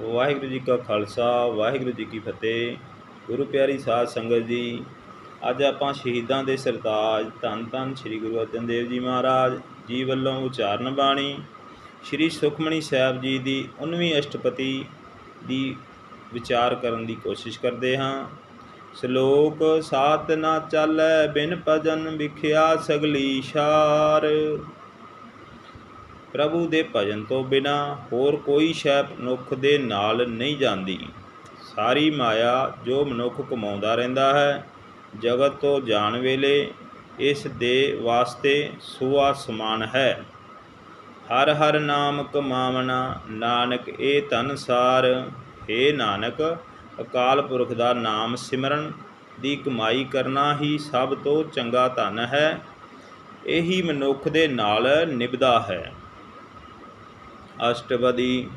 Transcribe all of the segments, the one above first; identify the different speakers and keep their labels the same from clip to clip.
Speaker 1: ਵਾਹਿਗੁਰੂ ਜੀ ਕਾ ਖਾਲਸਾ, ਵਾਹਿਗੁਰੂ ਜੀ ਕੀ ਫਤਿਹ। ਗੁਰੂ ਪਿਆਰੀ ਸਾਧ ਸੰਗਤ ਜੀ, ਅੱਜ ਆਪਾਂ ਸ਼ਹੀਦਾਂ ਦੇ ਸਰਤਾਜ ਧੰਨ ਧੰਨ ਸ੍ਰੀ ਗੁਰੂ ਅਰਜਨ ਦੇਵ ਜੀ ਮਹਾਰਾਜ ਜੀ ਵੱਲੋਂ ਉਚਾਰਨ ਬਾਣੀ, ਸ੍ਰੀ ਸੁਖਮਣੀ ਸਾਹਿਬ ਜੀ ਦੀ 19ਵੀਂ ਅਸ਼ਟਪਤੀ ਦੀ ਵਿਚਾਰ ਕਰਨ ਦੀ ਕੋਸ਼ਿਸ਼ ਕਰਦੇ ਹਾਂ। ਸ਼ਲੋਕ ਸਾਤ ਨਾ ਚੱਲੈ ਬਿਨ ਭਜਨ ਵਿਖਿਆ ਸਗਲੀ ਸ਼ਾਰ ਪ੍ਰਭੂ ਦੇ ਭਜਨ ਤੋਂ ਬਿਨਾ ਹੋਰ ਕੋਈ ਸ਼ੈ ਮਨੁੱਖ ਦੇ ਨਾਲ ਨਹੀਂ ਜਾਂਦੀ। ਸਾਰੀ ਮਾਇਆ ਜੋ ਮਨੁੱਖ ਕਮਾਉਂਦਾ ਰਹਿੰਦਾ ਹੈ, ਜਗਤ ਤੋਂ ਜਾਣ ਵੇਲੇ ਇਸ ਦੇ ਵਾਸਤੇ ਸੁਆ ਸਮਾਨ ਹੈ। ਹਰ ਹਰ ਨਾਮ ਕਮਾਵਣਾ ਨਾਨਕ ਇਹ ਧਨ ਸਾਰ। ਏ ਨਾਨਕ, ਅਕਾਲ ਪੁਰਖ ਦਾ ਨਾਮ ਸਿਮਰਨ, ਦੀ ਕਮਾਈ ਕਰਨਾ ਹੀ ਸਭ ਤੋਂ ਚੰਗਾ ਧਨ ਹੈ। ਇਹੀ ਮਨੁੱਖ ਦੇ ਨਾਲ ਨਿਭਦਾ ਹੈ। ਅਸ਼ਟਵਦੀ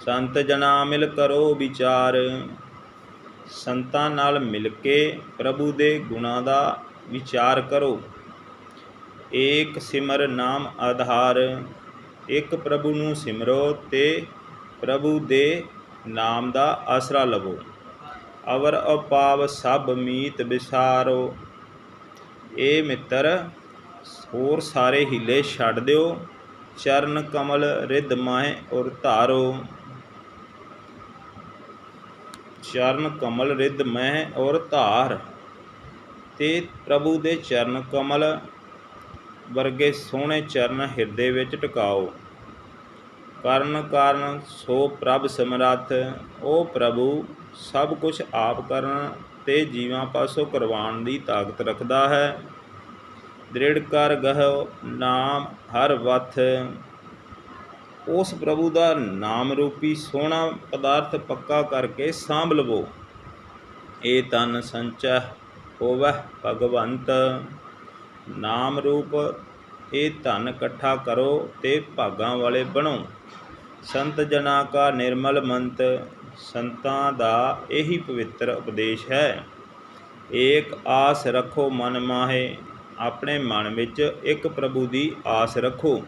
Speaker 1: ਸੰਤ ਜਨਾ ਮਿਲ ਕਰੋ ਵਿਚਾਰ। ਸੰਤਾਂ ਨਾਲ ਮਿਲ ਕੇ ਪ੍ਰਭੂ ਦੇ ਗੁਣਾਂ ਦਾ ਵਿਚਾਰ ਕਰੋ। ਏਕ ਸਿਮਰ ਨਾਮ ਆਧਾਰ, ਇੱਕ ਪ੍ਰਭੂ ਨੂੰ ਸਿਮਰੋ ਤੇ ਪ੍ਰਭੂ ਦੇ ਨਾਮ ਦਾ ਆਸਰਾ ਲਵੋ। ਅਵਰ ਅਪਾਵ ਸਭ ਮੀਤ ਵਿਸਾਰੋ। ਇਹ ਮਿੱਤਰ, ਹੋਰ ਸਾਰੇ ਹੀਲੇ ਛੱਡ ਦਿਓ। ਚਰਨ ਕਮਲ ਰਿੱਧ ਮਾਹੇ ਔਰ ਧਾਰੋ। ਚਰਨ ਕਮਲ ਰਿੱਧ ਮਹਿ ਔਰ ਧਾਰ। ਤੇ ਪ੍ਰਭੂ ਦੇ ਚਰਨ ਕਮਲ ਵਰਗੇ ਸੋਹਣੇ ਚਰਨ ਹਿਰਦੇ ਵਿੱਚ ਟਿਕਾਓ। ਕਰਨ ਕਾਰਨ ਸੋ ਪ੍ਰਭ ਸਮਰੱਥ ਉਹ ਪ੍ਰਭੂ, ਸਭ ਕੁਝ ਆਪ ਕਰਨ ਤੇ ਜੀਵਾਂ ਪਾਸੋਂ ਕਰਵਾਉਣ ਦੀ ਤਾਕਤ ਰੱਖਦਾ ਹੈ। ਦ੍ਰਿੜ ਕਰ ਗਹਿ ਨਾਮ ਹਰ ਵਥ। ਉਸ ਪ੍ਰਭੂ ਦਾ ਨਾਮ ਰੂਪੀ ਸੋਹਣਾ ਪਦਾਰਥ ਪੱਕਾ ਕਰਕੇ ਸਾਂਭ ਲਵੋ। ਇਹ ਤਨ ਸੰਚੈ ਹੋਵੈ ਭਗਵੰਤ। ਨਾਮ ਰੂਪ ਇਹ ਧਨ ਇਕੱਠਾ ਕਰੋ ਤੇ ਭਾਗਾਂ ਵਾਲੇ ਬਣੋ। ਸੰਤ ਜਨਾ ਕਾ ਨਿਰਮਲ ਮੰਤ, ਸੰਤਾਂ ਦਾ ਇਹੀ ਪਵਿੱਤਰ ਉਪਦੇਸ਼ ਹੈ। ਏਕ ਆਸ ਰੱਖੋ ਮਨ ਮਾਹੇ ਆਪਣੇ ਮਨ ਵਿੱਚ ਇੱਕ ਪ੍ਰਭੂ ਦੀ ਆਸ ਰੱਖੋ।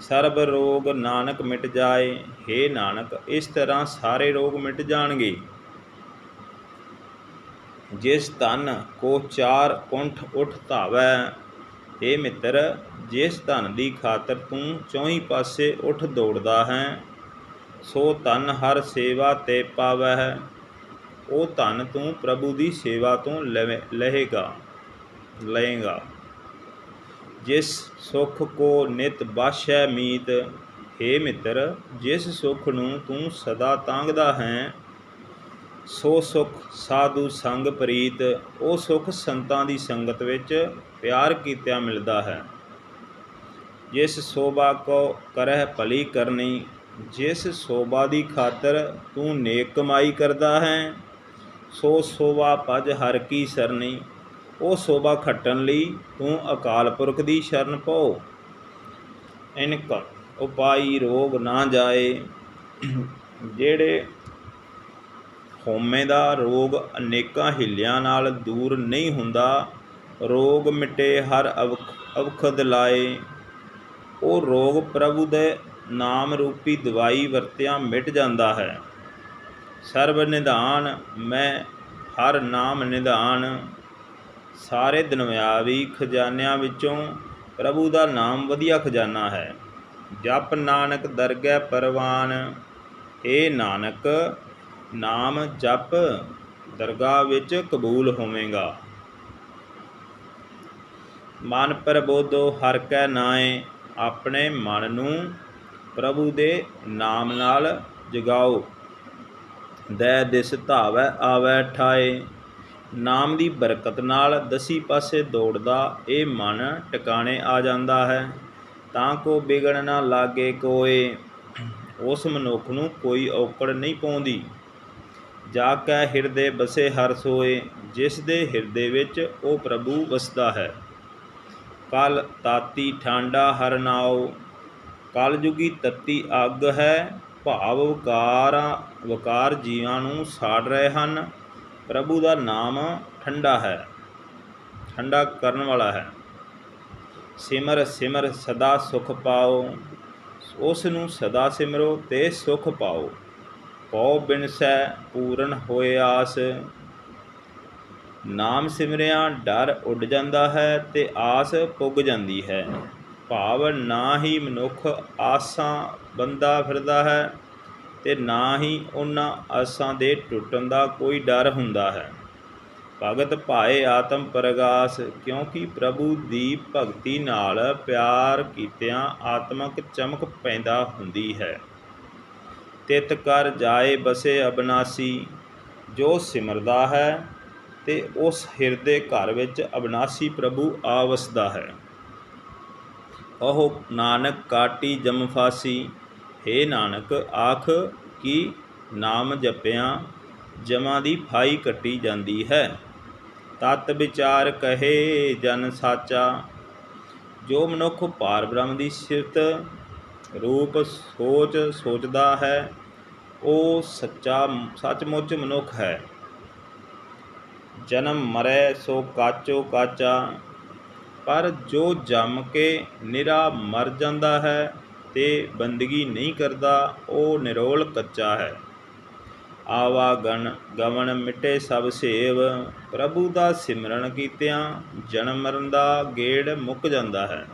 Speaker 1: ਸਰਬ ਰੋਗ ਨਾਨਕ ਮਿਟ ਜਾਏ हे ਨਾਨਕ, ਇਸ ਤਰ੍ਹਾਂ ਸਾਰੇ ਰੋਗ ਮਿਟ ਜਾਣਗੇ। ਜਿਸ ਧਨ ਕੋ ਚਾਰ ਕੁੰਠ ਉਠ ਧਾਵੈ हे ਮਿੱਤਰ, ਜਿਸ ਧਨ ਦੀ ਖਾਤਰ ਤੂੰ ਚੌਹੀਂ ਪਾਸੇ ਉੱਠ ਦੌੜਦਾ ਹੈ, ਸੋ ਧਨ ਹਰ ਸੇਵਾ ਤੇ ਪਾਵੈ। ਉਹ ਧਨ ਤੂੰ ਪ੍ਰਭੂ ਦੀ ਸੇਵਾ ਤੋਂ ਲਵੇ- ਲਹੇਗਾ। ਲਏਗਾ। ਜਿਸ ਸੁਖ ਕੋ ਨਿਤ ਬਾਸ਼ੈ ਮੀਤ हे ਮਿੱਤਰ, ਜਿਸ ਸੁਖ ਨੂੰ ਤੂੰ ਸਦਾ ਤਾਂਗਦਾ ਹੈ, ਸੋ ਸੁਖ ਸਾਧੂ ਸੰਗ ਪ੍ਰੀਤ, ਉਹ ਸੁਖ ਸੰਤਾਂ ਦੀ ਸੰਗਤ ਵਿੱਚ ਪਿਆਰ ਕੀਤਿਆਂ ਮਿਲਦਾ ਹੈ। ਜਿਸ ਸੋਭਾ ਕੋ ਕਰਹਿ ਭਲੀ ਕਰਨੀ, ਜਿਸ ਸੋਭਾ ਦੀ ਖਾਤਰ ਤੂੰ ਨੇਕ ਕਮਾਈ ਕਰਦਾ ਹੈ, ਸੋ ਸੋਭਾ ਭਜ ਹਰ ਕੀ ਸਰਨੀ ਉਹ ਸੋਭਾ ਖੱਟਣ ਲਈ ਤੂੰ ਅਕਾਲ ਪੁਰਖ ਦੀ ਸ਼ਰਨ ਪਾਓ। ਇਨਕ, ਉਪਾਈ ਰੋਗ ਨਾ ਜਾਏ। ਜਿਹੜੇ ਹੋਮੇ ਦਾ ਰੋਗ ਅਨੇਕਾਂ ਹਿੱਲਿਆਂ ਨਾਲ ਦੂਰ ਨਹੀਂ ਹੁੰਦਾ, ਰੋਗ ਮਿਟੇ ਹਰ ਅਵਖ, ਅਵਖਦ ਲਾਏ। ਉਹ ਰੋਗ ਪ੍ਰਭੂ ਦੇ ਨਾਮ ਰੂਪੀ ਦਵਾਈ ਵਰਤਿਆਂ ਮਿਟ ਜਾਂਦਾ ਹੈ। ਸਰਬ ਨਿਧਾਨ, ਮੈਂ ਹਰ ਨਾਮ ਨਿਧਾਨ ਸਾਰੇ ਦੁਨਿਆਵੀ ਖਜ਼ਾਨਿਆਂ ਵਿੱਚੋਂ ਪ੍ਰਭੂ ਦਾ ਨਾਮ ਵਧੀਆ ਖਜ਼ਾਨਾ ਹੈ। ਜਪ ਨਾਨਕ ਦਰਗਹਿ ਪਰਵਾਨ ਏ ਨਾਨਕ, ਨਾਮ ਜਪ ਦਰਗਾਹ ਵਿੱਚ ਕਬੂਲ ਹੋਵੇਗਾ। ਮਨ ਪ੍ਰਬੋਧੋ ਹਰ ਕੈ ਨਾਏ, ਆਪਣੇ ਮਨ ਨੂੰ ਪ੍ਰਭੂ ਦੇ ਨਾਮ ਨਾਲ ਜਗਾਓ। ਦੈ ਦਿਸ ਧਾਵੈ ਆਵੈ ਠਾਏ। ਨਾਮ ਦੀ ਬਰਕਤ ਨਾਲ ਦਸੀ ਪਾਸੇ ਦੌੜਦਾ ਇਹ ਮਨ ਟਿਕਾਣੇ ਆ ਜਾਂਦਾ ਹੈ। ਤਾਂ ਕੋ ਵਿਗੜ ਨਾ ਲਾਗੇ ਕੋਏ। ਉਸ ਮਨੁੱਖ ਨੂੰ ਕੋਈ ਔਕੜ ਨਹੀਂ ਪਾਉਂਦੀ। ਜਾ ਕੈ ਹਿਰਦੇ ਬਸੇ ਹਰ ਸੋਏ। ਜਿਸ ਦੇ ਹਿਰਦੇ ਵਿੱਚ ਉਹ ਪ੍ਰਭੂ ਵਸਦਾ ਹੈ। ਕਲ ਤਾਤੀ ਠਾਂਡਾ ਹਰ ਨਾਉ। ਕਲ ਤਤੀ ਅੱਗ ਹੈ। ਭਾਵ ਵਕਾਰਾਂ ਵਕਾਰ ਜੀਵਾਂ ਨੂੰ ਸਾੜ ਰਹੇ ਹਨ। ਪ੍ਰਭੂ ਦਾ ਨਾਮ ਠੰਡਾ ਹੈ, ਠੰਡਾ ਕਰਨ ਵਾਲਾ ਹੈ। ਸਿਮਰ ਸਿਮਰ, ਸਦਾ ਸੁਖ ਪਾਓ। ਉਸ ਨੂੰ ਸਦਾ ਸਿਮਰੋ ਤੇ ਸੁਖ ਪਾਓ। ਕਉ ਬਿਨਸੈ ਪੂਰਨ ਹੋਏ ਆਸ। ਨਾਮ ਸਿਮਰਿਆ ਡਰ ਉੱਡ ਜਾਂਦਾ ਹੈ ਤੇ ਆਸ ਪੁੱਗ ਜਾਂਦੀ ਹੈ। ਭਾਵ ਨਾ ਹੀ ਮਨੁੱਖ ਆਸਾਂ ਬੰਦਾ ਫਿਰਦਾ ਹੈ। ਤੇ ਨਾ ਹੀ ਉਹਨਾਂ ਆਸਾਂ ਦੇ ਟੁੱਟਣ ਦਾ ਕੋਈ ਡਰ ਹੁੰਦਾ ਹੈ। ਭਗਤ ਭਾਏ ਆਤਮ ਪ੍ਰਗਾਸ, ਕਿਉਂਕਿ ਪ੍ਰਭੂ ਦੀ ਭਗਤੀ ਨਾਲ ਪਿਆਰ ਕੀਤਿਆਂ ਆਤਮਕ ਚਮਕ ਪੈਂਦਾ ਹੁੰਦੀ ਹੈ। ਤਿਤ ਕਰ ਜਾਏ ਬਸੇ ਅਬਨਾਸੀ, ਜੋ ਸਿਮਰਦਾ ਹੈ ਤੇ ਉਸ ਹਿਰਦੇ ਘਰ ਵਿੱਚ ਅਬਨਾਸੀ ਪ੍ਰਭੂ ਆ ਵਸਦਾ ਹੈ। ਉਹ ਨਾਨਕ ਕਾਟੀ ਜਮਫਾਸੀ हे ਨਾਨਕ, ਆਖ ਕਿ ਨਾਮ ਜਪਿਆਂ, ਜਮਾਂ ਦੀ ਫਾਈ ਕੱਟੀ ਜਾਂਦੀ ਹੈ। ਤਤ ਵਿਚਾਰ ਕਹੇ ਜਨ ਸਾਚਾ, ਜੋ ਮਨੁੱਖ ਪਾਰ ਬ੍ਰਹਮ ਦੀ ਸਿਫਤ ਰੂਪ ਸੋਚ ਸੋਚਦਾ ਹੈ, ਉਹ ਸੱਚਾ, ਸੱਚਮੁੱਚ ਮਨੁੱਖ ਹੈ। ਜਨਮ ਮਰੈ ਸੋ ਕਾਚੋ ਕਾਚਾ, ਪਰ ਜੋ ਜੰਮ ਕੇ ਨਿਰਾ ਮਰ ਜਾਂਦਾ ਹੈ ਤੇ ਬੰਦਗੀ ਨਹੀਂ ਕਰਦਾ, ਉਹ ਨਿਰੋਲ ਕੱਚਾ ਹੈ। ਆਵਾਗਣ ਗਵਣ ਮਿਟੇ ਸਭ ਸੇਵ। ਪ੍ਰਭੂ ਦਾ ਸਿਮਰਨ ਕੀਤਿਆਂ ਜਨਮ ਮਰਨ ਦਾ ਗੇੜ ਮੁੱਕ ਜਾਂਦਾ ਹੈ।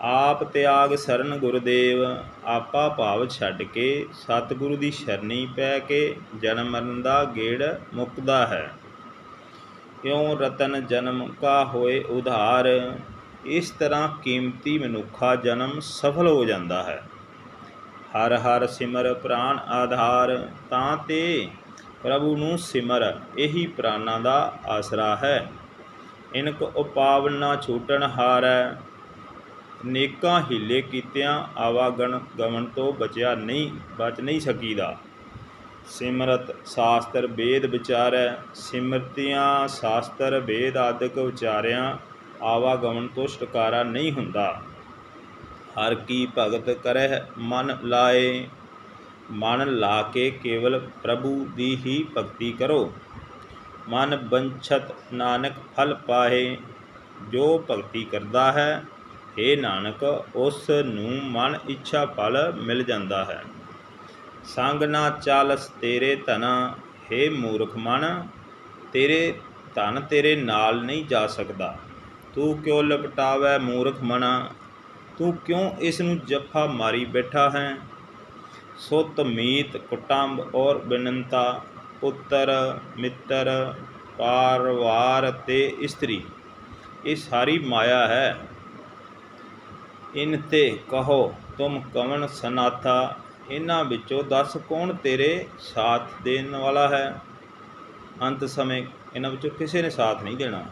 Speaker 1: ਆਪ ਤਿਆਗ ਸਰਨ ਗੁਰਦੇਵ, ਆਪਾ ਭਾਵ ਛੱਡ ਕੇ ਸਤਿਗੁਰੂ ਦੀ ਸ਼ਰਣੀ ਪੈ ਕੇ ਜਨਮ ਮਰਨ ਦਾ ਗੇੜ ਮੁੱਕਦਾ ਹੈ। ਕਿਉ ਰਤਨ ਜਨਮ ਕਾ ਹੋਏ ਉਧਾਰ? ਇਸ ਤਰ੍ਹਾਂ ਕੀਮਤੀ ਮਨੁੱਖਾ ਜਨਮ ਸਫਲ ਹੋ ਜਾਂਦਾ ਹੈ। ਹਰ ਹਰ ਸਿਮਰ ਪ੍ਰਾਨ ਆਧਾਰ ਤਾਂ ਤੇ ਪ੍ਰਭੂ ਨੂੰ ਸਿਮਰ, ਇਹੀ ਪ੍ਰਾਨਾਂ ਦਾ ਆਸਰਾ ਹੈ। ਇਨਕ ਉਪਾਵ ਨਾ ਛੂਟਣ ਹਾਰੈ, ਨੇਕਾਂ ਹੀਲੇ ਕੀਤਿਆਂ ਆਵਾਗਣ ਗਮਨ ਤੋਂ ਬਚਿਆ ਨਹੀਂ, ਬਚ ਨਹੀਂ ਸਕੀਦਾ। ਸਿਮਰਤ ਸ਼ਾਸਤਰ ਵੇਦ ਵਿਚਾਰੈ, ਸਿਮਰਤੀਆਂ ਸ਼ਾਸਤਰ ਵੇਦ ਆਦਿਕ ਵਿਚਾਰਿਆਂ ਆਵਾਗਮਨ ਤੋਂ ਛੁਟਕਾਰਾ ਨਹੀਂ ਹੁੰਦਾ। ਹਰ ਕੀ ਭਗਤ ਕਰਹਿ ਮਨ ਲਾਏ। ਮਨ ਲਾ ਕੇ ਕੇਵਲ ਪ੍ਰਭੂ ਦੀ ਹੀ ਭਗਤੀ ਕਰੋ। ਮਨ ਬੰਛਤ ਨਾਨਕ ਫਲ ਪਾਏ ਜੋ ਭਗਤੀ ਕਰਦਾ ਹੈ हे ਨਾਨਕ, ਉਸ ਨੂੰ ਮਨ ਇੱਛਾ ਫਲ ਮਿਲ ਜਾਂਦਾ ਹੈ। ਸੰਗ ਨਾ ਚਾਲਸ ਤੇਰੇ ਧਨਾ हे ਮੂਰਖ ਮਨ, ਤੇਰੇ ਧਨ ਤੇਰੇ ਨਾਲ ਨਹੀਂ ਜਾ ਸਕਦਾ। ਤੂੰ ਕਿਉਂ ਲਪਟਾਵੈ ਮੂਰਖ ਮਨਾ? ਤੂੰ ਕਿਉਂ ਇਸ ਨੂੰ ਜੱਫਾ ਮਾਰੀ ਬੈਠਾ ਹੈ? ਸੁਤ ਮੀਤ ਕੁਟੰਬ ਔਰ ਬਿਨੰਤਾ, ਪੁੱਤਰ, ਮਿੱਤਰ, ਪਰਿਵਾਰ ਤੇ ਇਸਤਰੀ, ਇਹ ਸਾਰੀ ਮਾਇਆ ਹੈ। ਇਨ ਤੇ ਕਹੋ, ਤੁਮ ਕਵਣ ਸਨਾਥਾ? ਇਹਨਾਂ ਵਿੱਚੋਂ ਦੱਸ ਕੌਣ ਤੇਰੇ ਸਾਥ ਦੇਣ ਵਾਲਾ ਹੈ? ਅੰਤ ਸਮੇਂ ਇਹਨਾਂ ਵਿੱਚੋਂ ਕਿਸੇ ਨੇ ਸਾਥ ਨਹੀਂ ਦੇਣਾ।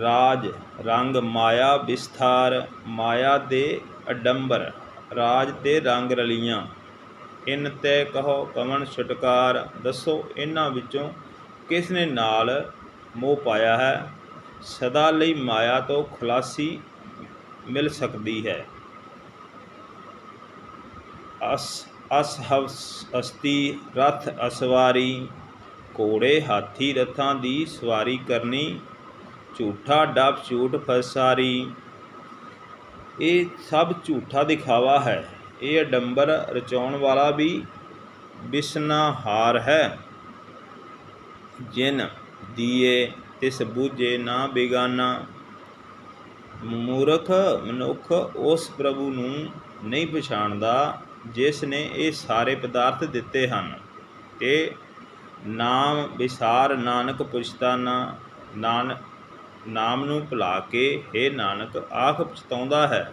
Speaker 1: ਰਾਜ ਰੰਗ ਮਾਇਆ ਵਿਸਥਾਰ, ਮਾਇਆ ਦੇ ਅਡੰਬਰ, ਰਾਜ ਤੇ ਰੰਗ ਰਲੀਆਂ। ਇਨ ਤੇ ਕਹੋ ਕਵਣ ਛੁਟਕਾਰ, ਦੱਸੋ ਇਹਨਾਂ ਵਿੱਚੋਂ ਕਿਸ ਨੇ ਨਾਲ ਮੋਹ ਪਾਇਆ ਹੈ? ਸਦਾ ਲਈ ਮਾਇਆ ਤੋਂ ਖੁਲਾਸੀ ਮਿਲ ਸਕਦੀ ਹੈ। ਅਸ ਅਸ ਅਸਤੀ ਰਥ ਅਸਵਾਰੀ, ਘੋੜੇ ਹਾਥੀ ਰਥਾਂ ਦੀ ਸਵਾਰੀ ਕਰਨੀ ਝੂਠਾ ਡੱਬ ਝੂਠ ਫਸਾਰੀ। ਇਹ ਸਭ ਝੂਠਾ ਦਿਖਾਵਾ ਹੈ। ਇਹ ਅਡੰਬਰ ਰਚਾਉਣ ਵਾਲਾ ਵੀ ਬਿਸਨਾਹਾਰ ਹੈ। ਜਿਨ ਦੀਏ ਤਿਸ ਬੂਝੇ ਨਾ ਬੇਗਾਨਾ। ਮੂਰਖ ਮਨੁੱਖ ਉਸ ਪ੍ਰਭੂ ਨੂੰ ਨਹੀਂ ਪਛਾਣਦਾ ਜਿਸ ਨੇ ਇਹ ਸਾਰੇ ਪਦਾਰਥ ਦਿੱਤੇ ਹਨ। ਤੇ ਨਾਮ ਵਿਸਾਰ ਨਾਨਕ ਪੁਛਤਾਨਾ ਨਾਨ ਨਾਮ ਨੂੰ ਭੁਲਾ ਕੇ हे ਨਾਨਕ ਆਖ ਪਛਤਾਉਂਦਾ ਹੈ।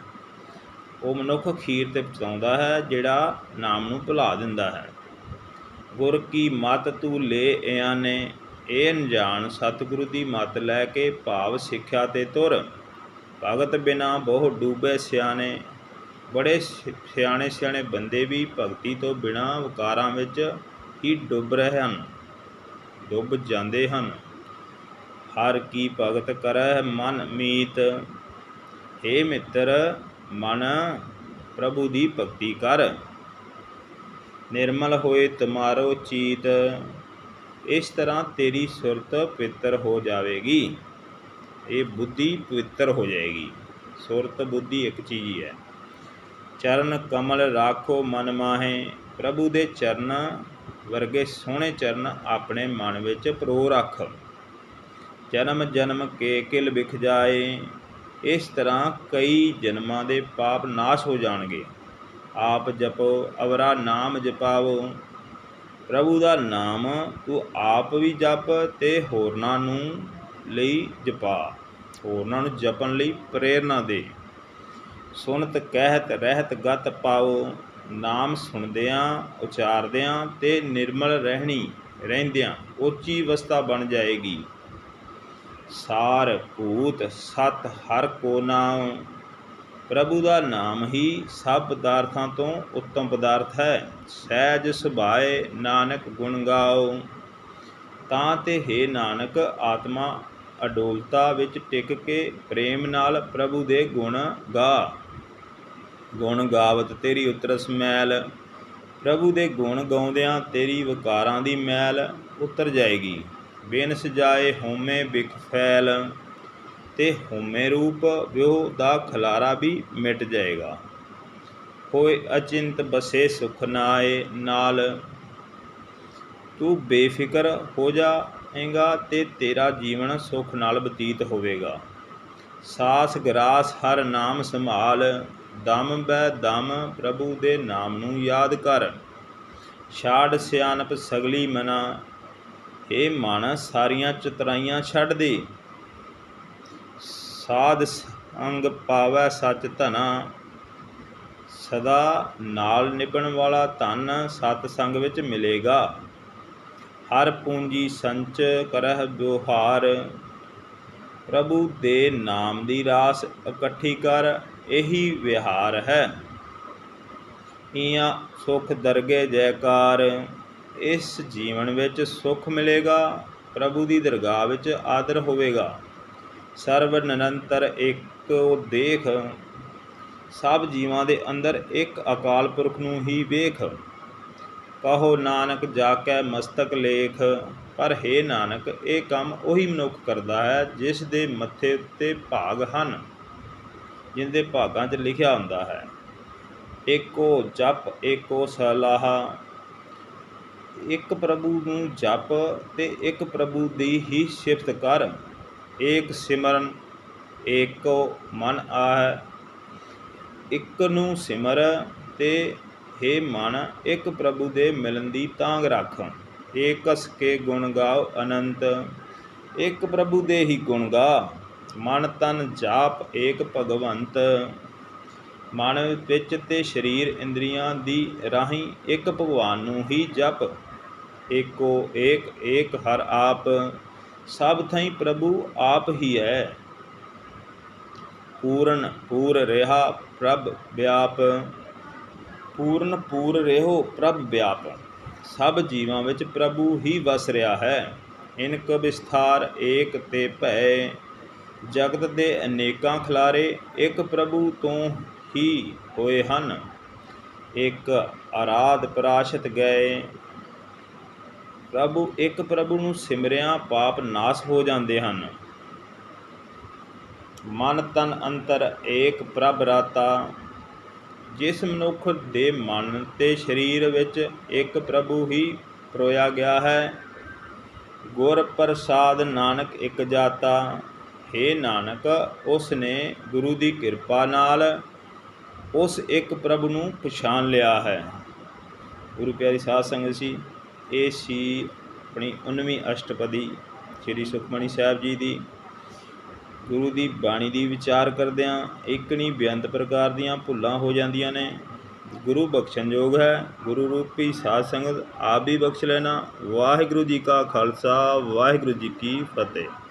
Speaker 1: ਉਹ ਮਨੁੱਖ ਖੀਰ ਤੇ ਪਛਤਾਉਂਦਾ ਹੈ, ਜਿਹੜਾ ਨਾਮ ਨੂੰ ਭੁਲਾ ਦਿੰਦਾ ਹੈ। ਗੁਰ ਕੀ ਮਤ ਤੂੰ ਲੈ ਇਆਨੇ ਇਹ ਅਣਜਾਣ ਸਤਿਗੁਰੂ ਦੀ ਮਤ ਲੈ ਕੇ ਭਾਵ ਸਿੱਖਿਆ ਤੇ ਤੁਰ। ਭਗਤ ਬਿਨਾ ਬਹੁ ਡੂਬੇ ਸਿਆਣੇ, ਬੜੇ ਸਿਆਣੇ ਸਿਆਣੇ ਬੰਦੇ ਵੀ ਭਗਤੀ ਤੋਂ ਬਿਨਾ ਵਿਕਾਰਾਂ ਵਿੱਚ ਹੀ ਡੁੱਬ ਰਹੇ ਹਨ, ਡੁੱਬ ਜਾਂਦੇ ਹਨ। ਹਰ ਕੀ ਭਗਤ ਕਰੈ ਮਨ ਮੀਤ। ਏ ਮਿੱਤਰ, ਮਨ ਪ੍ਰਭੂ ਦੀ ਭਗਤੀ ਕਰ। ਨਿਰਮਲ ਹੋਏ ਤੁਮਾਰੋ ਚੀਤ। ਇਸ ਤਰ੍ਹਾਂ ਤੇਰੀ ਸੁਰਤ ਪਵਿੱਤਰ ਹੋ ਜਾਵੇਗੀ। ਇਹ ਬੁੱਧੀ ਪਵਿੱਤਰ ਹੋ ਜਾਏਗੀ। ਸੁਰਤ ਬੁੱਧੀ ਇੱਕ ਚੀਜ਼ ਹੀ ਹੈ। ਚਰਨ ਕਮਲ ਰਾਖੋ ਮਨ ਮਾਹੇ। ਪ੍ਰਭੂ ਦੇ ਚਰਨ ਵਰਗੇ ਸੋਹਣੇ ਚਰਨ ਆਪਣੇ ਮਨ ਵਿੱਚ ਪ੍ਰੋ ਰੱਖ। ਜਨਮ ਜਨਮ ਕੇ ਕਿਲ ਵਿਖ ਜਾਏ, ਇਸ ਤਰ੍ਹਾਂ ਕਈ ਜਨਮਾਂ ਦੇ ਪਾਪ ਨਾਸ਼ ਹੋ ਜਾਣਗੇ। ਆਪ ਜਪੋ, ਅਵਰਾ ਨਾਮ ਜਪਾਵੋ। ਪ੍ਰਭੂ ਦਾ ਨਾਮ ਤੂੰ ਆਪ ਵੀ ਜਪ ਤੇ ਹੋਰਨਾਂ ਨੂੰ ਲਈ ਜਪਾ। ਹੋਰਨਾਂ ਨੂੰ ਜਪਣ ਲਈ ਪ੍ਰੇਰਣਾ ਦੇ। ਸੁਨਤ ਕਹਿਤ ਰਹਿਤ ਗਤ ਪਾਓ ਨਾਮ ਸੁਣਦਿਆਂ, ਉਚਾਰਦਿਆਂ ਤੇ ਨਿਰਮਲ ਰਹਿਣੀ ਰਹਿੰਦਿਆਂ ਉੱਚੀ ਅਵਸਥਾ ਬਣ ਜਾਏਗੀ। ਸਾਰ ਭੂਤ ਸਤ ਹਰ ਕੋ ਨਾਮ ਪ੍ਰਭੂ ਦਾ ਨਾਮ ਹੀ ਸਭ ਪਦਾਰਥਾਂ ਤੋਂ ਉੱਤਮ ਪਦਾਰਥ ਹੈ। ਸਹਿਜ ਸੁਭਾਏ ਨਾਨਕ ਗੁਣ ਗਾਓ। ਤਾਂ ਤੇ ਹੈ ਨਾਨਕ, ਆਤਮਾ ਅਡੋਲਤਾ ਵਿੱਚ ਟਿਕ ਕੇ ਪ੍ਰੇਮ ਨਾਲ ਪ੍ਰਭੂ ਦੇ ਗੁਣ ਗਾ। ਗੁਣ ਗਾਵਤ ਤੇਰੀ ਉਤਰਸ ਮੈਲ। ਪ੍ਰਭੂ ਦੇ ਗੁਣ ਗਾਉਂਦਿਆਂ ਤੇਰੀ ਵਿਕਾਰਾਂ ਦੀ ਮੈਲ ਉਤਰ ਜਾਏਗੀ। ਬਿਨ ਸਜਾਏ ਹੋਮੇ ਬਿਖ ਫੈਲ, ਤੇ ਹੋਮੇ ਰੂਪ ਵਿਉ ਦਾ ਖਲਾਰਾ ਵੀ ਮਿਟ ਜਾਏਗਾ। ਹੋਏ ਅਚਿੰਤ ਬਸੇ ਸੁਖ ਨਾਏ, ਨਾਲ ਤੂੰ ਬੇਫਿਕਰ ਹੋ ਜਾਏਗਾ ਤੇ ਤੇਰਾ ਜੀਵਨ ਸੁਖ ਨਾਲ ਬਤੀਤ ਹੋਵੇਗਾ। ਸਾਸ ਗਰਾਸ ਹਰ ਨਾਮ ਸੰਭਾਲ, ਦਮ ਬੈ ਦਮ ਪ੍ਰਭੂ ਦੇ ਨਾਮ ਨੂੰ ਯਾਦ ਕਰ। ਛਾੜ ਸਿਆਣਪ ਸਗਲੀ ਮਨਾ ਇਹ ਮਨ, ਸਾਰੀਆਂ ਚਤਰਾਈਆਂ ਛੱਡ ਦੇ। ਸਾਧ ਸੰਗ ਪਾਵੈ ਸਚ ਧਨਾ। ਸਦਾ ਨਾਲ ਨਿਭਣ ਵਾਲਾ ਧਨ ਸਤ ਸੰਗ ਵਿੱਚ ਮਿਲੇਗਾ। ਹਰ ਪੂੰਜੀ ਸੰਚ ਕਰਹਿ ਵਿਵਹਾਰ। ਪ੍ਰਭੂ ਦੇ ਨਾਮ ਦੀ ਰਾਸ ਇਕੱਠੀ ਕਰ, ਇਹੀ ਵਿਹਾਰ ਹੈ। ਈਆਂ ਸੁਖ ਦਰਗੇ ਜੈਕਾਰ। ਇਸ ਜੀਵਨ ਵਿੱਚ ਸੁਖ ਮਿਲੇਗਾ, ਪ੍ਰਭੂ ਦੀ ਦਰਗਾਹ ਵਿੱਚ ਆਦਰ ਹੋਵੇਗਾ। ਸਰਵ ਨਿਰੰਤਰ ਇੱਕ ਦੇਖ, ਸਭ ਜੀਵਾਂ ਦੇ ਅੰਦਰ ਇੱਕ ਅਕਾਲ ਪੁਰਖ ਨੂੰ ਹੀ ਵੇਖ। ਕਹੋ, ਨਾਨਕ ਜਾ ਕੇ ਮਸਤਕ, ਲੇਖ, ਪਰ ਹੈ ਨਾਨਕ, ਇਹ ਕੰਮ ਉਹੀ ਮਨੁੱਖ ਕਰਦਾ ਹੈ, ਜਿਸ ਦੇ ਮੱਥੇ ਉੱਤੇ ਭਾਗ ਹਨ ਜਿੰਦੇ ਭਾਗਾਂ 'ਚ ਲਿਖਿਆ ਹੁੰਦਾ ਹੈ ਏਕੋ ਜਪ ਏਕੋ ਸਲਾਹ। ਇੱਕ ਪ੍ਰਭੂ ਨੂੰ ਜਪ ਤੇ ਇੱਕ ਪ੍ਰਭੂ ਦੀ ਹੀ ਸਿਫਤ ਕਰ। ਏਕ ਸਿਮਰਨ, ਏਕੋ ਮਨ ਆਹ। ਇੱਕ ਨੂੰ ਸਿਮਰ ਤੇ हे ਮਨ, ਇੱਕ ਪ੍ਰਭੂ ਦੇ ਮਿਲਣ ਦੀ ਤਾਂਗ ਰੱਖ। ਏਕਸ ਕੇ ਗੁਣ ਗਾਓ ਅਨੰਤ, ਇੱਕ ਪ੍ਰਭੂ ਦੇ ਹੀ ਗੁਣ ਗਾ। ਮਨ ਤਨ ਜਾਪ ਏਕ ਭਗਵੰਤ। ਮਨ ਵਿੱਚ ਤੇ ਸਰੀਰ ਇੰਦਰੀਆਂ ਦੀ ਰਾਹੀਂ ਇੱਕ ਭਗਵਾਨ ਨੂੰ ਹੀ ਜਪ। ਏਕੋ ਏਕ ਏਕ ਹਰ ਆਪ, ਸਭ ਥਈ ਪ੍ਰਭੂ ਆਪ ਹੀ ਹੈ ਪੂਰਨ ਪੂਰ ਰਹਾ ਪ੍ਰਭ ਵਿਆਪ, ਪੂਰਨ ਪੂਰ ਰਹੋ ਪ੍ਰਭ ਵਿਆਪ। ਸਭ ਜੀਵਾਂ ਵਿੱਚ ਪ੍ਰਭੂ ਹੀ ਵਸ ਰਿਹਾ ਹੈ। ਇਨਕ ਵਿਸਥਾਰ ਏਕ ਤੇ ਭੈ। ਜਗਤ ਦੇ ਅਨੇਕਾਂ ਖਲਾਰੇ, ਇੱਕ ਪ੍ਰਭੂ ਤੋਂ ਹੀ ਹੋਏ ਹਨ। ਇੱਕ ਆਰਾਧ ਪ੍ਰਾਸ਼ਤ ਗਏ। ਪ੍ਰਭੂ, ਇੱਕ ਪ੍ਰਭੂ ਨੂੰ ਸਿਮਰਿਆ ਪਾਪ ਨਾਸ ਹੋ ਜਾਂਦੇ ਹਨ। ਮਨ ਤਨ ਅੰਤਰ ਏਕ ਪ੍ਰਭ ਰਾਤਾ। ਜਿਸ ਮਨੁੱਖ ਦੇ ਮਨ ਤੇ ਸਰੀਰ ਵਿੱਚ ਇੱਕ ਪ੍ਰਭੂ ਹੀ ਪਰੋਇਆ ਗਿਆ ਹੈ, ਗੁਰ ਪ੍ਰਸਾਦ ਨਾਨਕ ਇੱਕ ਜਾਤਾ। हे ਨਾਨਕ, ਉਸ ਨੇ ਗੁਰੂ ਦੀ ਕਿਰਪਾ ਨਾਲ ਉਸ ਇੱਕ ਪ੍ਰਭ ਨੂੰ ਪਛਾਣ ਲਿਆ ਹੈ। ਗੁਰੂ ਪਿਆਰੀ ਸਾਧ ਸੰਗਤ ਜੀ, ਇਹ ਸੀ ਆਪਣੀ 19ਵੀਂ ਅਸ਼ਟਪਦੀ ਸ੍ਰੀ ਸੁਖਮਣੀ ਸਾਹਿਬ ਜੀ ਦੀ। ਗੁਰੂ ਦੀ ਬਾਣੀ ਦੀ ਵਿਚਾਰ ਕਰਦਿਆਂ ਇੱਕ ਨਹੀਂ ਬੇਅੰਤ ਪ੍ਰਕਾਰ ਦੀਆਂ ਭੁੱਲਾਂ ਹੋ ਜਾਂਦੀਆਂ ਨੇ। ਗੁਰੂ ਬਖਸ਼ਣਯੋਗ ਹੈ, ਗੁਰੂ ਰੂਪੀ ਸਾਧ ਸੰਗਤ ਆਪ ਵੀ ਬਖਸ਼ ਲੈਣਾ। ਵਾਹਿਗੁਰੂ ਜੀ ਕਾ ਖਾਲਸਾ, ਵਾਹਿਗੁਰੂ ਜੀ ਕੀ ਫਤਿਹ।